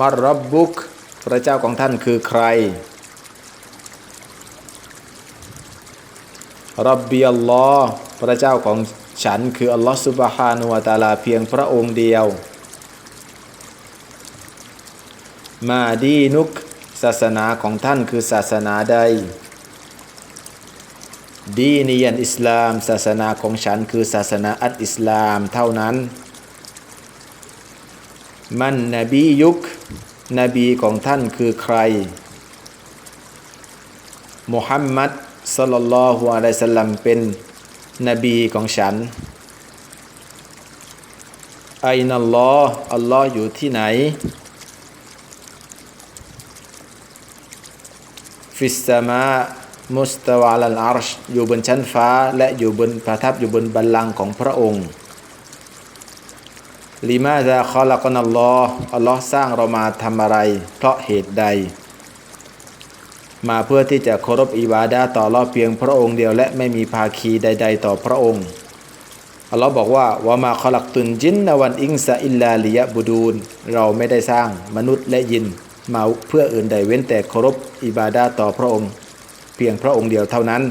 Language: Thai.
มารับบุกพระเจ้าของท่านคือใครรับบีอัลลอฮ์พระเจ้าของฉันคืออัลลอฮ์ซุบฮานุวะตาลาเพียงพระองค์เดียว มาดีนุกศาสนาของท่านคือศาสนาใด ดีนียันอิสลาม ศาสนาของฉันคือศาสนาอัลอิสลามเท่านั้น มันนบียุคนบีของท่านคือใครมุฮัมมัดสลลัลลอฮุอะลัยสลัมเป็นนบีของฉันไอนัลลอฮ์อัลลอฮ์อยู่ที่ไหน ฟิสซามา มุสตาวาลัลอาร์ชอยู่บนชั้นฟ้าและอยู่บนประทับอยู่บนบัลลังก์ของพระองค์ ลิมาซาคอลักนัลลอฮ์อัลลอฮ์สร้างเรามาทำอะไร เพราะเหตุใด มาเพื่อที่จะเคารพอิบาดาต่อรอเพียงพระองค์เดียวและไม่มีภาคีใด ๆ ต่อพระองค์อัลลอฮ์บอกว่าวะมาคอลักตุนจินนวันอิงซาอิลลาลิยะบูดูนเราไม่ได้สร้างมนุษย์และยินมาเพื่ออื่นใดเว้นแต่เคารพอิบาดาต่อพระองค์ เพียงพระองค์เดียวเท่านั้น